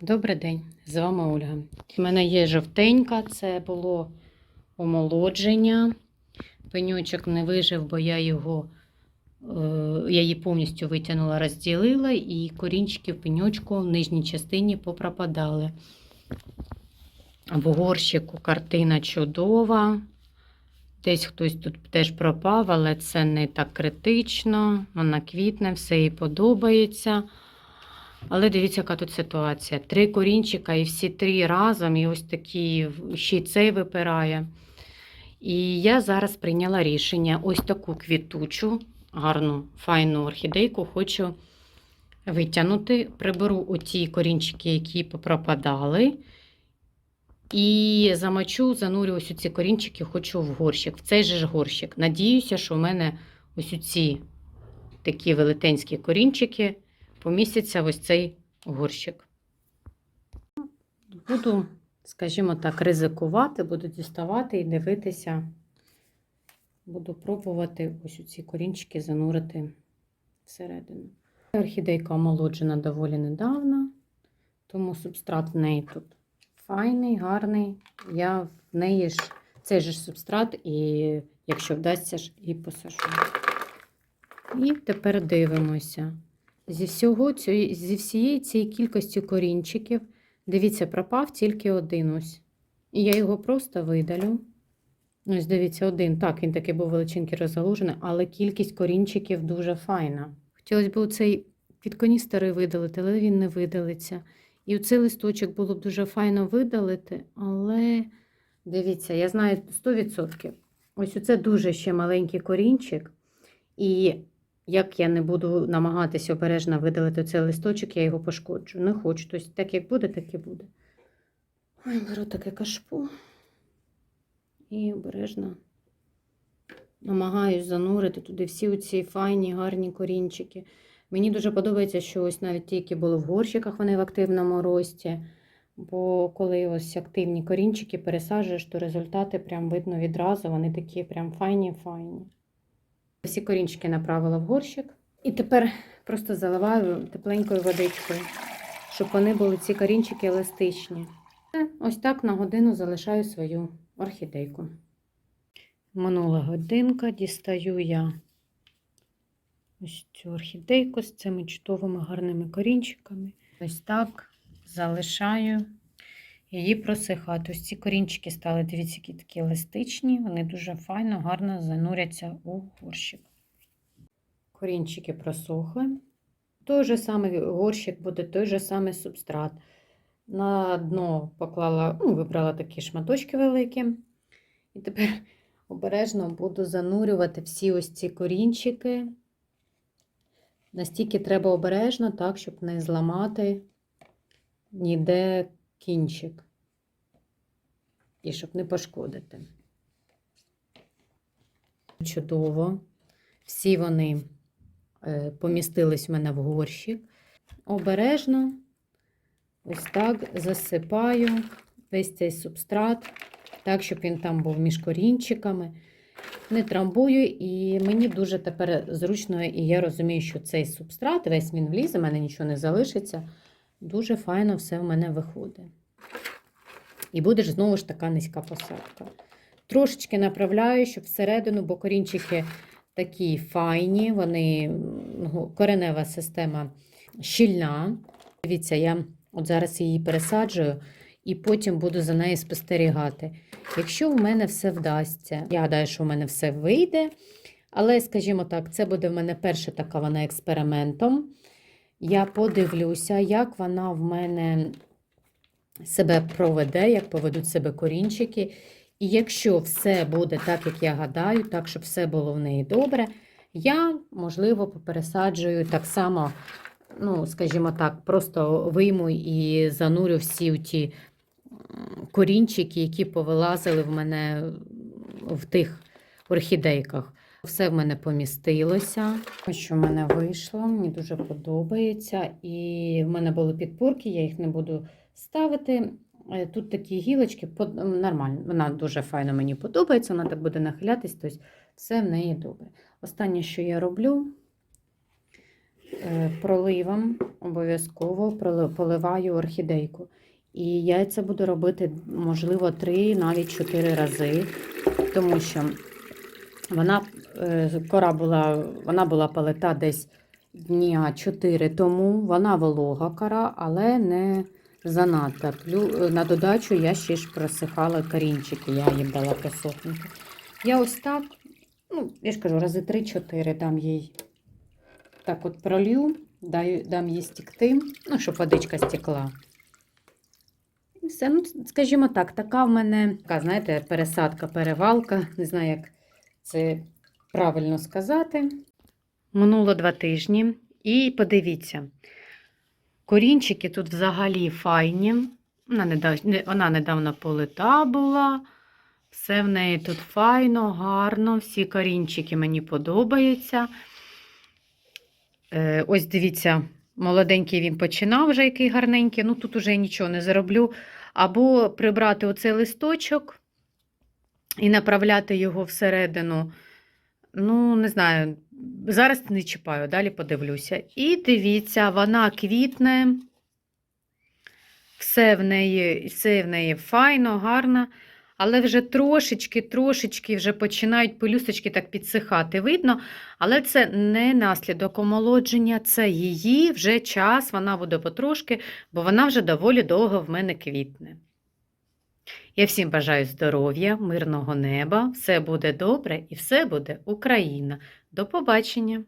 Добрий день, з вами Ольга. У мене є жовтенька, це було омолодження. Пеньочок не вижив, бо я його е, я її повністю витягнула, розділила, і корінчики в пеньочку в нижній частині попропадали. В горщику картина чудова. Десь хтось тут теж пропав, але це не так критично. Вона квітне, все їй подобається. Але дивіться, яка тут ситуація. Три корінчика і всі три разом, і ось такі ще й цей випирає. І я зараз прийняла рішення ось таку квітучу, гарну, файну орхідейку хочу витягнути. Приберу оті корінчики, які попропадали. І замочу, занурю ось ці корінчики, хочу в горщик, в цей же ж горщик. Надіюся, що в мене ось ці такі велетенські корінчики помістяться в ось цей горщик. Буду, скажімо так, ризикувати, буду діставати і дивитися. Буду пробувати ось ці корінчики занурити всередину. Орхідейка омолоджена доволі недавно, тому субстрат в неї тут файний, гарний. Я в неї ж цей же субстрат, і якщо вдасться ж, і посажу. І тепер дивимося. Зі, всього зі всієї цієї кількості корінчиків, дивіться, пропав тільки один ось. І я його просто видалю. Ось, дивіться, один. Так, він такий був величинкий розгалужений, але кількість корінчиків дуже файна. Хотілося б цей підконістерий видалити, але він не видалиться. І цей листочок було б дуже файно видалити, але дивіться, я знаю 100%. Ось це дуже ще маленький корінчик. І як я не буду намагатися обережно видалити цей листочок, я його пошкоджу. Не хочу. Тобто, так як буде, так і буде. Ой, беру таке кашпо і обережно намагаюсь занурити туди всі оці файні, гарні корінчики. Мені дуже подобається, що ось навіть ті, які були в горщиках, вони в активному рості. Бо коли ось активні корінчики пересаджуєш, то результати прям видно відразу, вони такі прям файні-файні. Всі корінчики направила в горщик. І тепер просто заливаю тепленькою водичкою, щоб вони були ці корінчики еластичні. Ось так на годину залишаю свою орхідейку. Минула годинка, дістаю я ось цю орхідейку з цими чудовими гарними корінчиками. Ось так залишаю її просихати. Ось ці корінчики стали, дивіться, які такі еластичні, вони дуже файно, гарно зануряться у горщик. Корінчики просохли. Той же самий горщик буде той же самий субстрат. На дно поклала, ну, вибрала такі шматочки великі. І тепер обережно буду занурювати всі ось ці корінчики. Настільки треба обережно, так, щоб не зламати ніде кінчик. І щоб не пошкодити. Чудово. Всі вони е, помістились в мене в горщик. Обережно, ось так засипаю весь цей субстрат, так, щоб він там був між корінчиками. Не трамбую, і мені дуже тепер зручно, і я розумію, що цей субстрат, весь він влізе, в мене нічого не залишиться. Дуже файно все в мене виходить. І буде ж знову ж така низька посадка. Трошечки направляю, щоб всередину, бо корінчики такі файні, вони коренева система щільна. Дивіться, я от зараз її пересаджую і потім буду за нею спостерігати. Якщо в мене все вдасться, я гадаю, що в мене все вийде. Але, скажімо так, це буде в мене перша така вона експериментом. Я подивлюся, як вона в мене себе проведе, як поведуть себе корінчики. І якщо все буде так, як я гадаю, так, щоб все було в неї добре, я, можливо, попересаджую так само, ну, скажімо так, просто вийму і занурю всі ті корінчики, які повилазили в мене в тих орхідейках. Все в мене помістилося. Ось що в мене вийшло, мені дуже подобається. І в мене були підпорки, я їх не буду ставити. Е, Тут такі гілочки нормально, вона дуже файно мені подобається, вона так буде нахилятись, тобто все в неї добре. Останнє, що я роблю, е, проливом обов'язково поливаю орхідейку. І я це буду робити, можливо, три, навіть чотири рази, тому що вона кора була, вона була полита десь дня 4 тому. Вона волога кора, але не занадто. На додачу я ще ж просихала корінчики, я їм дала просохнути. Я ось так, ну, я ж кажу, рази 3-4 дам їй так от пролью, даю, дам їй стікти, ну, щоб водичка стекла. І все, ну, скажімо так, така в мене, така, знаєте, пересадка, перевалка, не знаю, як це правильно сказати. Минуло два тижні, і подивіться, корінчики тут взагалі файні. Вона, недав... не- вона недавно полита була. Все в неї тут файно, гарно, всі корінчики мені подобаються. Е, ось дивіться, молоденький він починав вже який гарненький. Ну тут уже нічого не зароблю. Або прибрати оцей листочок і направляти його всередину. Ну, не знаю, зараз не чіпаю, далі подивлюся. І дивіться, вона квітне. Все в неї, все в неї файно, гарно. Але вже трошечки, трошечки вже починають пелюсточки так підсихати. Видно, але це не наслідок омолодження, це її вже час, вона буде потрошки, бо вона вже доволі довго в мене квітне. Я всім бажаю здоров'я, мирного неба, все буде добре і все буде Україна. До побачення!